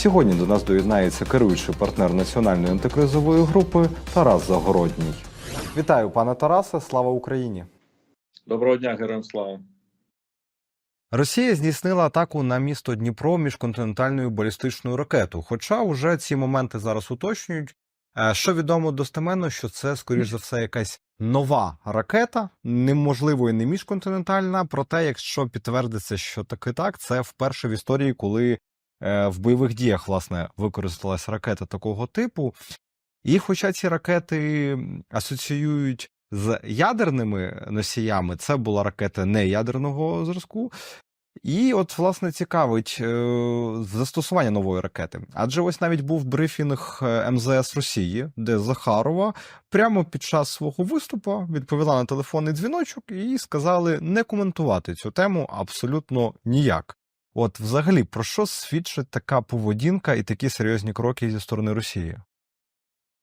Сьогодні до нас доєднається керуючий партнер національної антикризової групи Тарас Загородній. Вітаю, пане Тарасе! Слава Україні! Доброго дня, героям слава. Росія здійснила атаку на місто Дніпро міжконтинентальною балістичною ракетою. Хоча вже ці моменти зараз уточнюють. Е, Що відомо достеменно, що це, скоріш за все, якась нова ракета, неможливо і не міжконтинентальна. Проте, якщо підтвердиться, що таки так, це вперше в історії, коли в бойових діях власне використалась ракета такого типу. І хоча ці ракети асоціюють з ядерними носіями, це була ракета не ядерного зразку. І от, власне, цікавить е, застосування нової ракети. Адже ось навіть був брифінг е, МЗС Росії, де Захарова прямо під час свого виступу відповіла на телефонний дзвіночок і сказали не коментувати цю тему абсолютно ніяк. От, взагалі, про що свідчить така поведінка і такі серйозні кроки зі сторони Росії?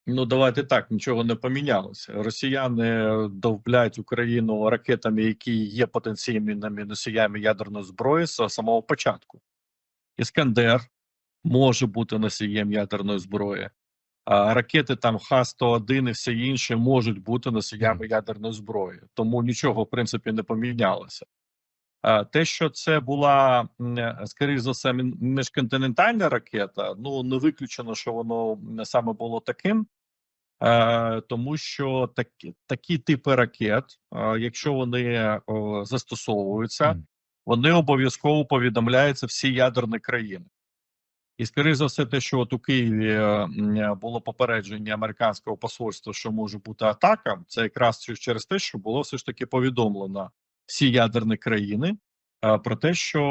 Ну давайте так, нічого не помінялося. Росіяни довблять Україну ракетами, які є потенційними носіями ядерної зброї з самого початку. Іскандер може бути носієм ядерної зброї. А ракети там Х-101 і все інше можуть бути носіями ядерної зброї. Тому нічого, в принципі, не помінялося. А те, що це була м, скоріш за все міжконтинентальна ракета, ну не виключено, що воно саме було таким. Е, тому що такі, такі типи ракет, е, якщо вони застосовуються, вони обов'язково повідомляються всі ядерні країни. І скоріше за все, те, що от у Києві е, було попередження американського посольства, що може бути атака, це якраз через те, що було все ж таки повідомлено всі ядерні країни е, про те, що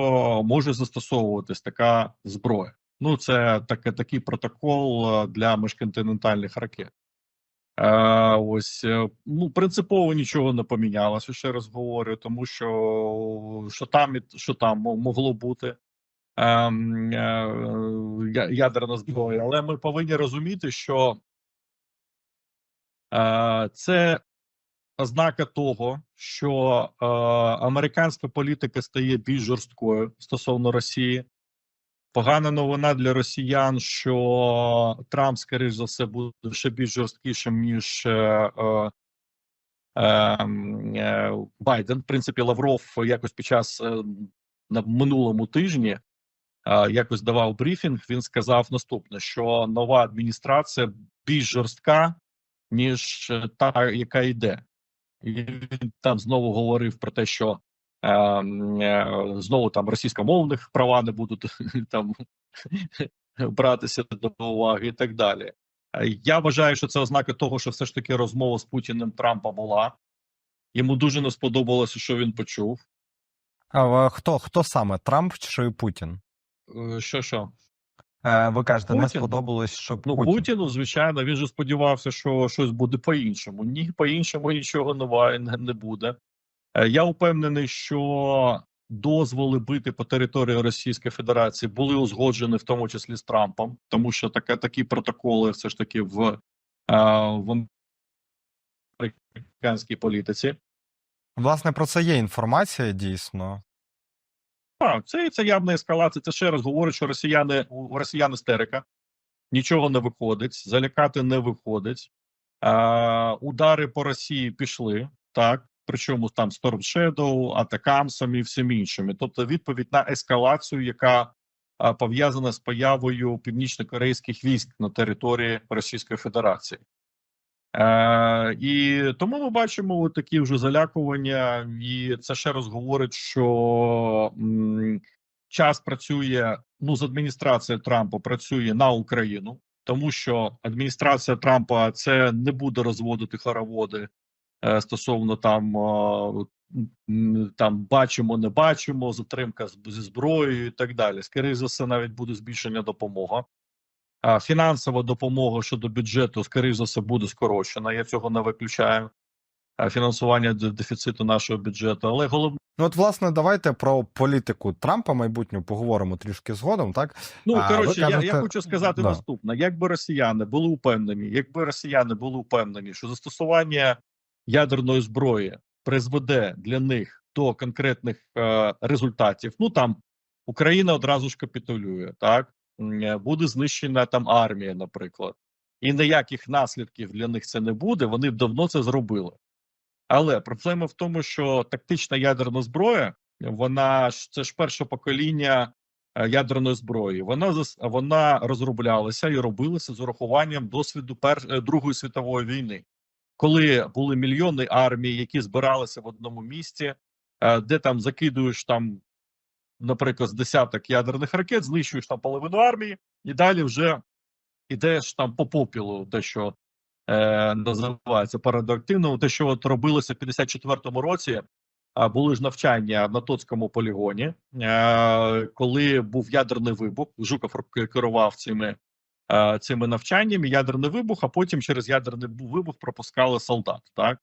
може застосовуватись така зброя. Ну, це таке такий протокол е, для міжконтинентальних ракет. Е, ось е, ну принципово нічого не помінялося. Ще раз говорю, тому що що там що там могло бути ем, е, ядерна зброя. Але ми повинні розуміти, що е, це ознака того, що е, американська політика стає більш жорсткою стосовно Росії. Погана новина для росіян, що Трамп, скоріш за все, буде ще більш жорсткішим, ніж е, е, е, Байден. В принципі, Лавров якось під час е, на минулому тижні якось давав брифінг. Він сказав наступне: що нова адміністрація більш жорстка, ніж та, яка йде. І він там знову говорив про те, що е, е, знову там російськомовних права не будуть там братися до уваги і так далі. Я вважаю, що це ознака того, що все ж таки розмова з Путіним Трампа була. Йому дуже не сподобалося, що він почув. А хто, хто саме Трамп чи Путін? Е, Що що? Е, Ви кажете, не сподобалось, що Ну, Путін. Путіну, звичайно, він же сподівався, що щось буде по-іншому. Ні, по-іншому нічого нове не, не буде. Е, Я впевнений, що дозволи бити по території Російської Федерації були узгоджені, в тому числі з Трампом, тому що таке, такі протоколи все ж таки в, е, в американській політиці. Власне, про це є інформація дійсно. Так, це, це явна ескалація. Це ще раз говорить, що росіяни у росіян істерика. Нічого не виходить, залякати не виходить. А, удари по Росії пішли, так. Причому там Storm Shadow, Атакамсом і всім іншими. Тобто відповідь на ескалацію, яка пов'язана з появою північно-корейських військ на території Російської Федерації. Е, і тому ми бачимо такі вже залякування, і це ще раз говорить, що м, час працює. Ну з адміністрація Трампа працює на Україну, тому що адміністрація Трампа це не буде розводити хороводи е, стосовно там. е, Там бачимо, не бачимо, затримка зі зброєю і так далі. Скоріше за все, навіть буде збільшення допомоги. Фінансова допомога щодо бюджету, скоріш за все, буде скорочена. Я цього не виключаю. Фінансування дефіциту нашого бюджету. Але головне, Ну, от, власне, давайте про політику Трампа майбутню поговоримо трішки згодом, так? ну коротше, я, кажете- я хочу сказати Да. наступне: якби росіяни були упевнені, якби росіяни були упевнені, що застосування ядерної зброї призведе для них до конкретних е, результатів. Ну там Україна одразу ж капітулює, так буде знищена там армія, наприклад, і ніяких наслідків для них це не буде. Вони давно це зробили. Але проблема в тому, що тактична ядерна зброя, вона це ж перше покоління е, ядерної зброї. Вона вона розроблялася і робилася з урахуванням досвіду пер... е, Другої світової війни, коли були мільйони армій, які збиралися в одному місці, е, де там закидуєш там, наприклад, з десяток ядерних ракет, знищуєш там половину армії, і далі вже ідеш там по попілу, те, що е, називається парадоактивно, те, що от робилося в 54-му році. Були ж навчання на Тоцькому полігоні, е, коли був ядерний вибух. Жуков керував цими, е, цими навчаннями. Ядерний вибух, а потім через ядерний бу- вибух пропускали солдат. Так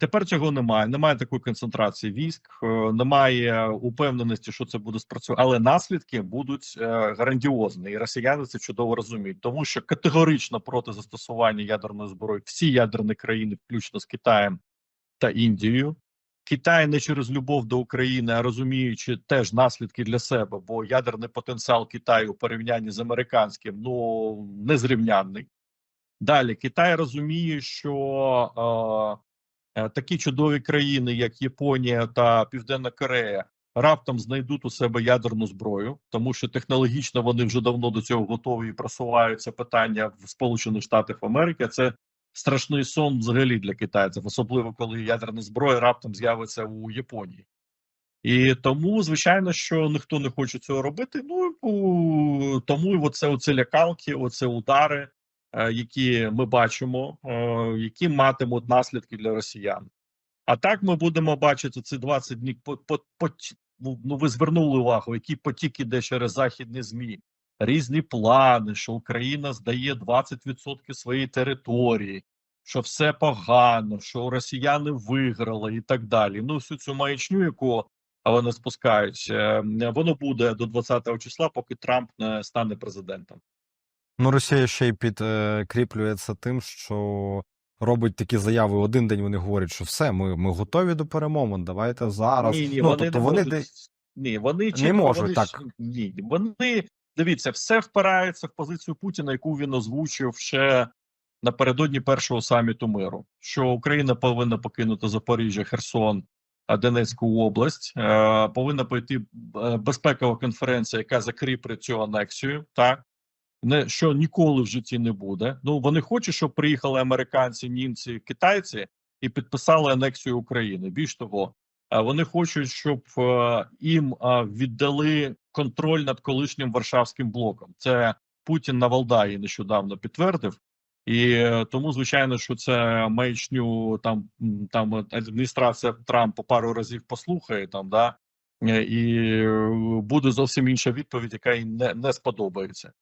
тепер цього немає. Немає такої концентрації військ, е, немає упевненості, що це буде спрацювати, але наслідки будуть е, грандіозні, і росіяни це чудово розуміють, тому що категорично проти застосування ядерної зброї всі ядерні країни, включно з Китаєм та Індією. Китай не через любов до України, а розуміючи теж наслідки для себе, бо ядерний потенціал Китаю у порівнянні з американським ну незрівнянний. Далі Китай розуміє, що е, е, такі чудові країни, як Японія та Південна Корея, раптом знайдуть у себе ядерну зброю, тому що технологічно вони вже давно до цього готові і просуваються питання в Сполучених Штатах Америки. Це страшний сон взагалі для китайців, особливо коли ядерна зброя раптом з'явиться у Японії. І тому, звичайно, що ніхто не хоче цього робити. Ну тому і оце, оце лякалки, оце удари, е, які ми бачимо, е, які матимуть наслідки для росіян. А так ми будемо бачити ці 20 днів. По, по, ну, ну, ви звернули увагу, які потіки йде через західні змі, різні плани, що Україна здає 20% своєї території, що все погано, що росіяни виграли і так далі. Ну, всю цю маячню, яку вони спускають, е, воно буде до 20 числа, поки Трамп не стане президентом. Ну, Росія ще й підкріплюється тим, що робить такі заяви. Один день вони говорять, що все, ми, ми готові до перемовин. Давайте зараз. Ні, ні, ну, вони тобто не вони можуть. Ні, вони Не чітко, можуть, вони так. Ні, вони дивіться, все впирається в позицію Путіна, яку він озвучив ще напередодні першого саміту миру. Що Україна повинна покинути Запоріжжя, Херсон, Донецьку область. Е, повинна пройти е, безпекова конференція, яка закріплить цю анексію. Так не що ніколи в житті не буде. Ну вони хочуть, щоб приїхали американці, німці, китайці і підписали анексію України. Більш того, е, вони хочуть, щоб е, їм е, віддали контроль над колишнім Варшавським блоком. Це Путін на Валдаї нещодавно підтвердив. І тому, звичайно, що це маячню там там адміністрація Трампа пару разів послухає там, да і буде зовсім інша відповідь, яка їй не, не сподобається.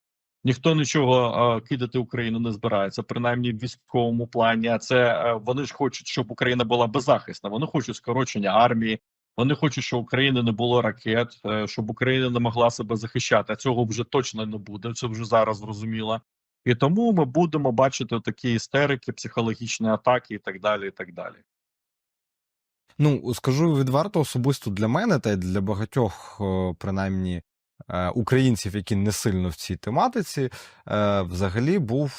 Ніхто нічого е, кидати Україну не збирається, принаймні в військовому плані. А це е, вони ж хочуть, щоб Україна була беззахисна. Вони хочуть скорочення армії. Вони хочуть, щоб України не було ракет, е, щоб Україна не могла себе захищати. А цього вже точно не буде. Це вже зараз зрозуміло. І тому ми будемо бачити такі істерики, психологічні атаки і так далі. І так далі. Ну, скажу відверто, особисто для мене та й для багатьох, принаймні, українців, які не сильно в цій тематиці, е, взагалі був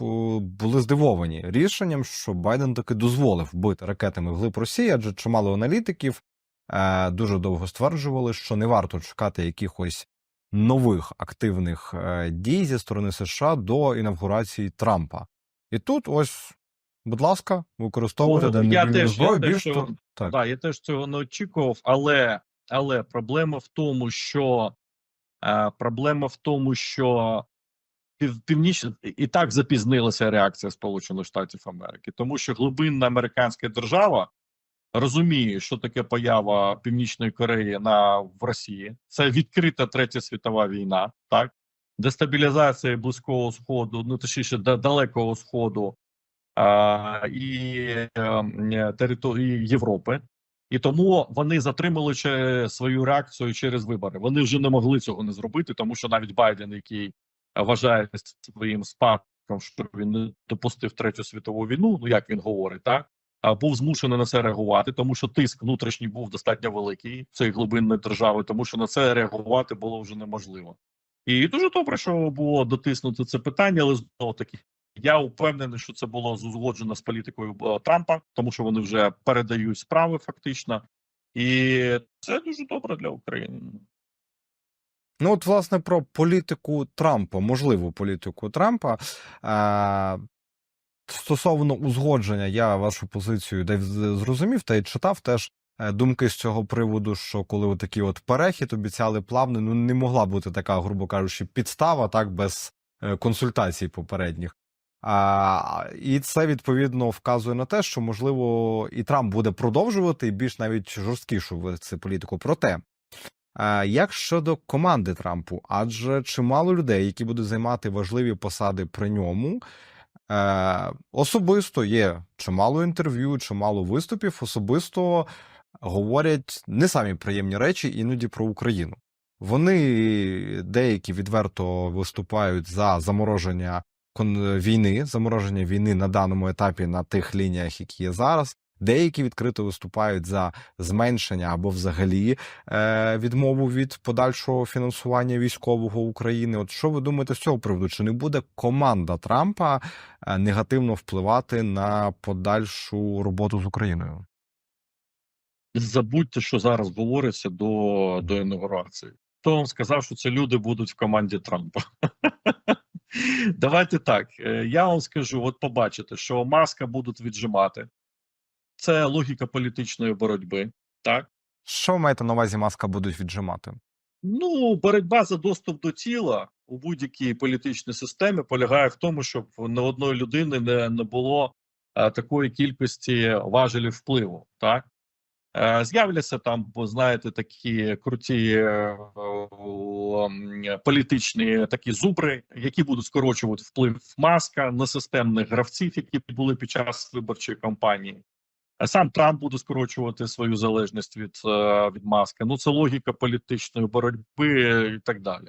е, були здивовані рішенням, що Байден таки дозволив бити ракетами вглиб Росії, адже чимало аналітиків е, дуже довго стверджували, що не варто чекати якихось нових активних е, дій зі сторони США до інавгурації Трампа. І тут ось. Будь ласка, використовуйте я теж- зброю. Більш того, так. Да, я теж цього не очікував, але, але проблема в тому, що е, проблема в тому, що пів, північ і так запізнилася реакція Сполучених Штатів Америки, тому що глибинна американська держава розуміє, що таке поява Північної Кореї на в Росії. Це відкрита третя світова війна, так дестабілізація близького сходу, ну точніше да- далекого сходу а, і е, території Європи. І тому вони затримали свою реакцію через вибори. Вони вже не могли цього не зробити, тому що навіть Байден, який вважає своїм спадком, що він не допустив третю світову війну, ну як він говорить, так був змушений на це реагувати, тому що тиск внутрішній був достатньо великий цієї глибинної держави, тому що на це реагувати було вже неможливо. І дуже добре, що було дотиснути це питання, але знову таки. Я впевнений, що це було узгоджено з політикою е, Трампа, тому що вони вже передають справи фактично, і це дуже добре для України. Ну, от, власне, про політику Трампа, можливу політику Трампа. Е- стосовно узгодження, я вашу позицію десь зрозумів та й читав теж е, думки з цього приводу, що коли такий от перехід обіцяли плавний, ну не могла бути така, грубо кажучи, підстава так без консультацій попередніх. І це відповідно вказує на те, що можливо і Трамп буде продовжувати більш навіть жорсткішу вести політику. Проте, е, як щодо команди Трампу, адже чимало людей, які будуть займати важливі посади при ньому, е, особисто є чимало інтерв'ю, чимало виступів, особисто говорять не самі приємні речі іноді про Україну. Вони деякі відверто виступають за замороження війни, замороження війни на даному етапі на тих лініях, які є зараз. Деякі відкрито виступають за зменшення або взагалі е, відмову від подальшого фінансування військового України. От що ви думаєте з цього приводу? Чи не буде команда Трампа е, негативно впливати на подальшу роботу з Україною? Забудьте, що зараз говориться до, до інаугурації. Хто вам сказав, що ці люди будуть в команді Трампа? Давайте так. е, Я вам скажу: от побачите, що маска будуть віджимати. Це логіка політичної боротьби. Так. Що ви маєте на увазі маска будуть віджимати? Ну, боротьба за доступ до тіла у будь-якій політичній системі полягає в тому, щоб на одної людини не, не було е, такої кількості важелів впливу. Так з'являться там, бо знаєте, такі круті е, е, політичні такі зубри, які будуть скорочувати вплив маска на системних гравців, які були під час виборчої кампанії. Сам Трамп буде скорочувати свою залежність від, е, від маска. Ну це логіка політичної боротьби і так далі.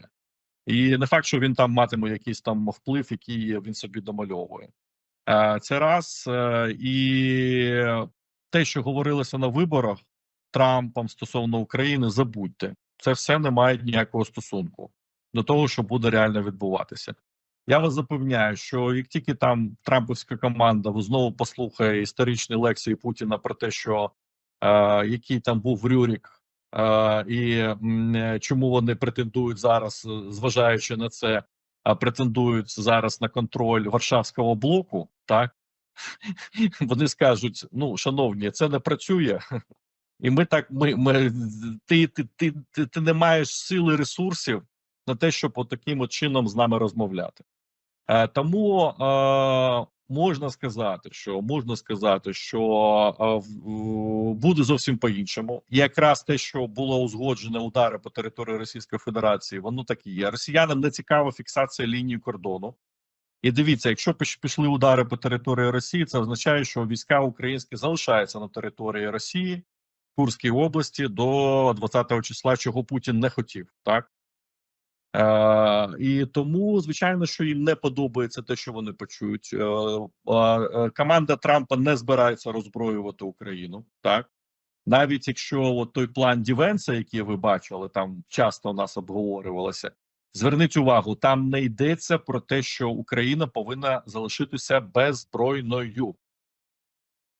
І не факт, що він там матиме якийсь там вплив, який він собі домальовує. Е, Це раз Е, і те, що говорилося на виборах Трампом стосовно України, забудьте. Це все не має ніякого стосунку до того, що буде реально відбуватися. Я вас запевняю, що як тільки там Трампівська команда знову послухає історичні лекції Путіна про те, що е, який там був Рюрік, е, і е, чому вони претендують зараз, е, зважаючи на це, претендують зараз на контроль Варшавського блоку, так вони скажуть: ну, шановні, це не працює. І ми так, ми, ми ти, ти, ти, ти, ти не маєш сили ресурсів на те, щоб от таким чином з нами розмовляти. Е, тому е, можна сказати, що можна сказати, що е, буде зовсім по-іншому. Якраз те, що було узгоджене удари по території Російської Федерації, воно так і є. Росіянам не цікава фіксація лінії кордону. І дивіться, якщо пішли удари по території Росії, це означає, що війська українські залишаються на території Росії, Курській області до 20-го числа, чого Путін не хотів, так. Е, і тому, звичайно, що їм не подобається те, що вони почують. Е, е, команда Трампа не збирається роззброювати Україну, так навіть якщо от той план Дівенса, який ви бачили, там часто у нас обговорювалося. Зверніть увагу, там не йдеться про те, що Україна повинна залишитися беззбройною.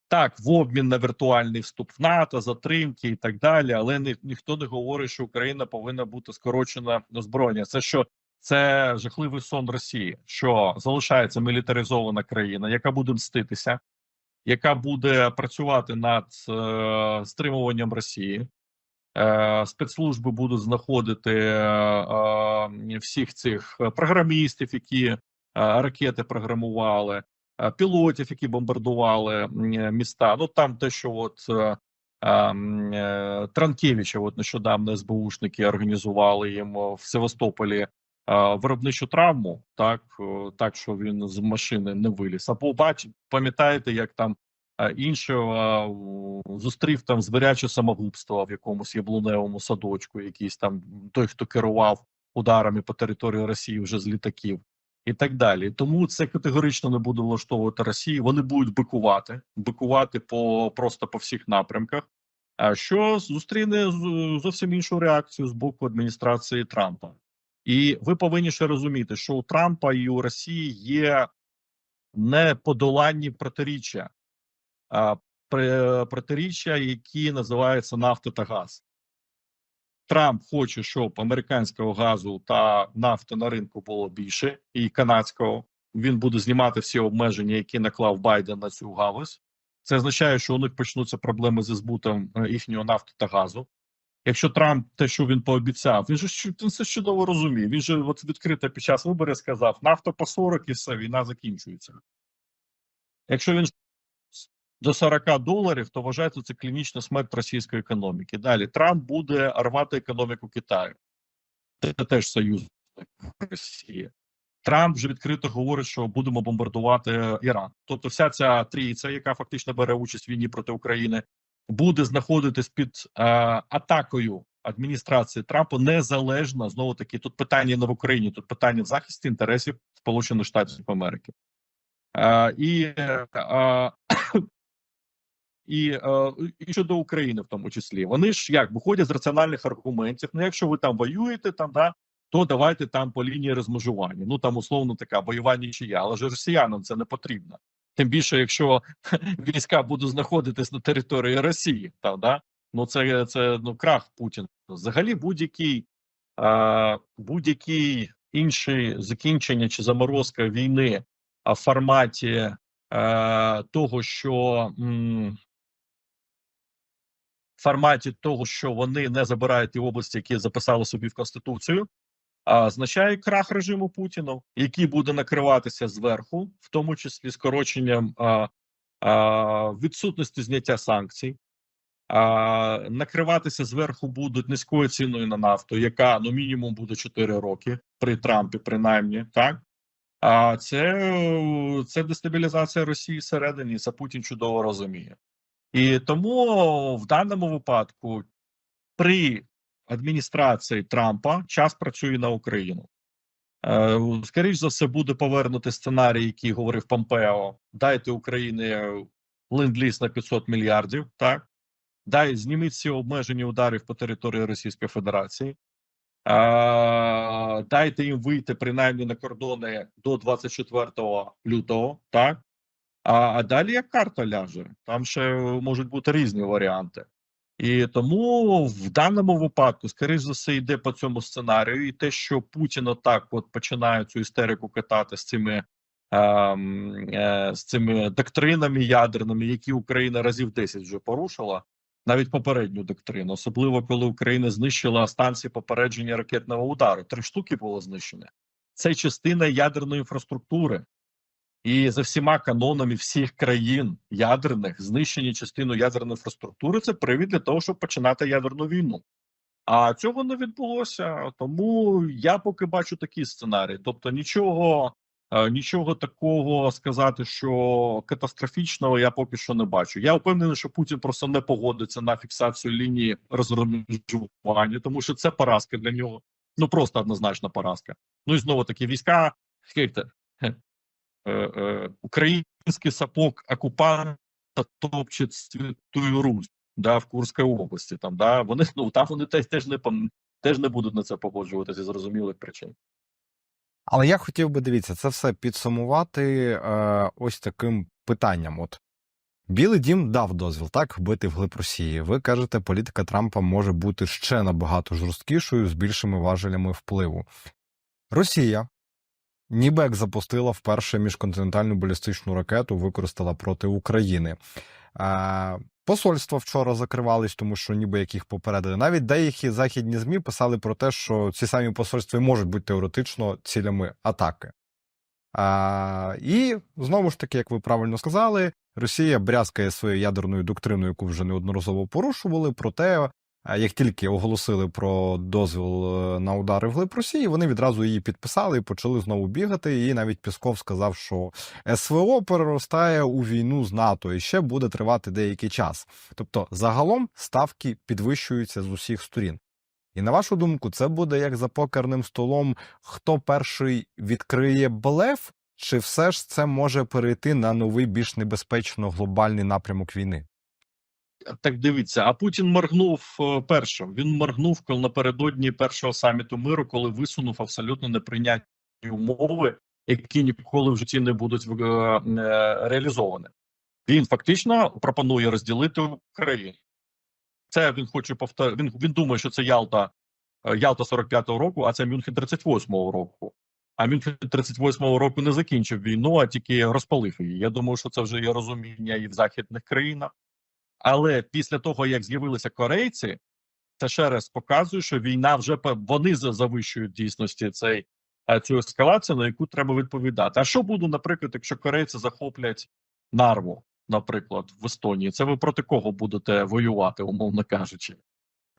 Так, в обмін на віртуальний вступ в НАТО, затримки і так далі, але ні, ніхто не говорить, що Україна повинна бути скорочена озброєння. Це що це жахливий сон Росії, що залишається мілітаризована країна, яка буде мститися, яка буде працювати над е, стримуванням Росії. Е, спецслужби будуть знаходити е, е, всіх цих програмістів, які ракети програмували, пілотів, які бомбардували міста. Ну там те, що от Транкевича, от нещодавно СБУшники організували їм в Севастополі виробничу травму, так, так що він з машини не виліз. А побач, пам'ятаєте, як там іншого зустрів там звіряче самогубство в якомусь яблуневому садочку, якийсь там той, хто керував ударами по території Росії вже з літаків, і так далі. Тому це категорично не буде влаштовувати Росії. Вони будуть бикувати, бикувати по просто по всіх напрямках. А що зустріне зовсім іншу реакцію з боку адміністрації Трампа. І ви повинні ще розуміти, що у Трампа і у Росії є неподоланні протиріччя, протиріччя, які називаються нафта та газ. Трамп хоче, щоб американського газу та нафти на ринку було більше, і канадського. Він буде знімати всі обмеження, які наклав Байден на цю галузь. Це означає, що у них почнуться проблеми зі збутом е, їхнього нафти та газу. Якщо Трамп те, що він пообіцяв, він же він це чудово розуміє. Він же от відкрито під час виборів сказав: нафта по 40 і все, війна закінчується. Якщо він до 40 доларів, то вважається це клінічна смерть російської економіки. Далі Трамп буде рвати економіку Китаю. Це теж союзник Росії. Трамп вже відкрито говорить, що будемо бомбардувати Іран. Тобто, вся ця трійця, яка фактично бере участь в війні проти України, буде знаходитись під е, атакою адміністрації Трампа незалежно знову таки. Тут питання не в Україні, тут питання в захисті інтересів Сполучених Штатів Америки. Е, і, е, і, е, і щодо України, в тому числі, вони ж як виходять з раціональних аргументів. Ну, якщо ви там воюєте, там да то давайте там по лінії розмежування. Ну там условно така бойова нічия, але ж росіянам це не потрібно. Тим більше, якщо війська будуть знаходитись на території Росії, там да ну це це ну крах Путіна. Взагалі, будь-який е, будь-який інший закінчення чи заморозка війни а в форматі е, того, що м, форматі того, що вони не забирають ті області, які записали собі в конституцію, а, означає крах режиму Путіна, який буде накриватися зверху, в тому числі скороченням а, а, відсутності зняття санкцій. А, накриватися зверху будуть низькою ціною на нафту, яка ну мінімум буде 4 роки при Трампі, принаймні, так. А це, це дестабілізація Росії всередині. Це Путін чудово розуміє. І тому в даному випадку при адміністрації Трампа час працює на Україну. Е, Скоріше за все, буде повернути сценарій, який говорив Помпео: дайте Україні ленд-ліз на 500 мільярдів. Так дай зніміть всі обмеження ударів по території Російської Федерації. Е, Дайте їм вийти принаймні на кордони до 24 лютого. Так а, а далі як карта ляже. Там ще можуть бути різні варіанти. І тому в даному випадку, скоріш за все, йде по цьому сценарію, і те, що Путін отак от починає цю істерику катати з цими ем, е, з цими доктринами ядерними, які Україна разів 10 вже порушила, навіть попередню доктрину, особливо коли Україна знищила станції попередження ракетного удару. Три штуки було знищено. Це частина ядерної інфраструктури. І за всіма канонами всіх країн ядерних знищення частину ядерної інфраструктури це привід для того, щоб починати ядерну війну. А цього не відбулося. Тому я поки бачу такий сценарій. Тобто, нічого, е, нічого такого сказати, що катастрофічного я поки що не бачу. Я впевнений, що Путін просто не погодиться на фіксацію лінії розмежування, тому що це поразка для нього. Ну просто однозначна поразка. Ну і знову таки війська. Е, е, український сапог окупанта топче Святую Русь да, в Курській області. Там да вони ну там вони теж теж не теж не будуть на це погоджуватися зі зрозумілих причин. Але я хотів би дивіться, це все підсумувати е, ось таким питанням. От Білий дім дав дозвіл так бити вглиб Росії. Ви кажете, політика Трампа може бути ще набагато жорсткішою з більшими важелями впливу. Росія, ніби як запустила вперше міжконтинентальну балістичну ракету, використала проти України. Посольства вчора закривались, тому що ніби як їх попередили. Навіть деякі західні змі писали про те, що ці самі посольства можуть бути теоретично цілями атаки. А, і знову ж таки, як ви правильно сказали, Росія брязкає своєю ядерною доктриною, яку вже неодноразово порушували. Проте, а, як тільки оголосили про дозвіл е, на удари вглиб Росії, вони відразу її підписали і почали знову бігати. І навіть Пісков сказав, що СВО переростає у війну з НАТО і ще буде тривати деякий час. Тобто, загалом ставки підвищуються з усіх сторін. І на вашу думку, це буде як за покерним столом, хто перший відкриє блеф, чи все ж це може перейти на новий більш небезпечно глобальний напрямок війни? Так дивіться, а Путін моргнув е, першим. Він моргнув коли напередодні першого саміту миру, коли висунув абсолютно неприйнятні умови, які ніколи в житті не будуть е, е, реалізовані. Він фактично пропонує розділити Україну. Це він хоче повтор... Він, він думає, що це Ялта, Ялта 45-го року, а це Мюнхен 38-го року. А Мюнхен 38-го року не закінчив війну, а тільки розпалив її. Я думаю, що це вже є розуміння і в західних країнах. Але після того, як з'явилися корейці, це ще раз показує, що війна вже вони за- завищують дійсності цей е, цю ескалацію, на яку треба відповідати. А що буде, наприклад, якщо корейці захоплять нарву, наприклад, в Естонії? Це ви проти кого будете воювати, умовно кажучи?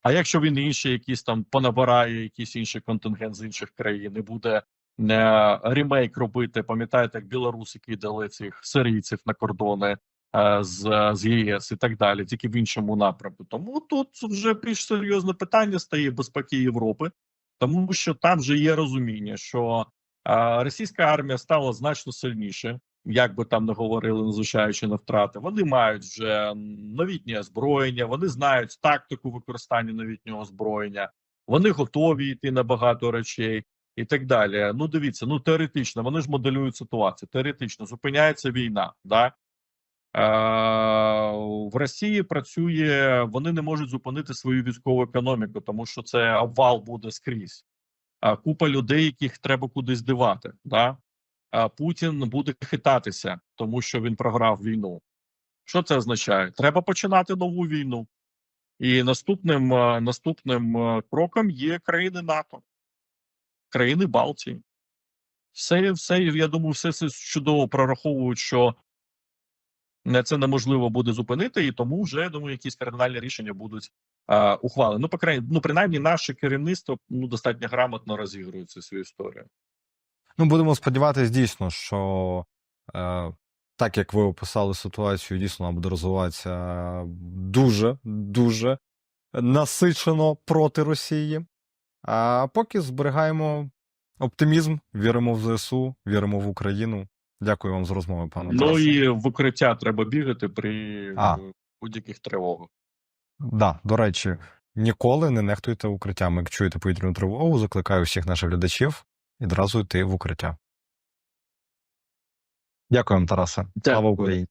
А якщо він інший, якийсь там понабирає якийсь інший контингент з інших країн і буде е, ремейк робити, пам'ятаєте, як білоруси кидали цих сирійців на кордони з, з ЄС і так далі, тільки в іншому напрямку. Тому тут вже більш серйозне питання стає безпеки Європи, тому що там вже є розуміння, що е, російська армія стала значно сильніше, як би там не говорили, незважаючи на втрати. Вони мають вже новітнє озброєння, вони знають тактику використання новітнього озброєння, вони готові йти на багато речей. І так далі. Ну, дивіться, ну теоретично, вони ж моделюють ситуацію. Теоретично зупиняється війна. Да? Е, в Росії працює, вони не можуть зупинити свою військову економіку, тому що це обвал буде скрізь. А купа людей, яких треба кудись дивати. Да? А Путін буде хитатися, тому що він програв війну. Що це означає? Треба починати нову війну. І наступним, е, наступним е, кроком є країни НАТО, країни Балтії. Все, все, я думаю, все це чудово прораховують, що це неможливо буде зупинити, і тому вже думаю, якісь кардинальні рішення будуть е, ухвалені. Ну, по крайній, ну, принаймні, наше керівництво ну, достатньо грамотно розігрує цю свою історію. Ну, будемо сподіватися дійсно, що е, так як ви описали ситуацію, дійсно вона буде розвиватися дуже, дуже насичено проти Росії. А поки зберігаємо оптимізм, віримо в ЗСУ, віримо в Україну. Дякую вам за розмову, пане Ну Тарасе. і в укриття треба бігати при А. е, будь-яких тривогах. Да, до речі, ніколи не нехтуйте укриттями. Як чуєте повітряну тривогу, закликаю всіх наших глядачів відразу йти в укриття. Дякую вам, Тарасе. Слава Україні!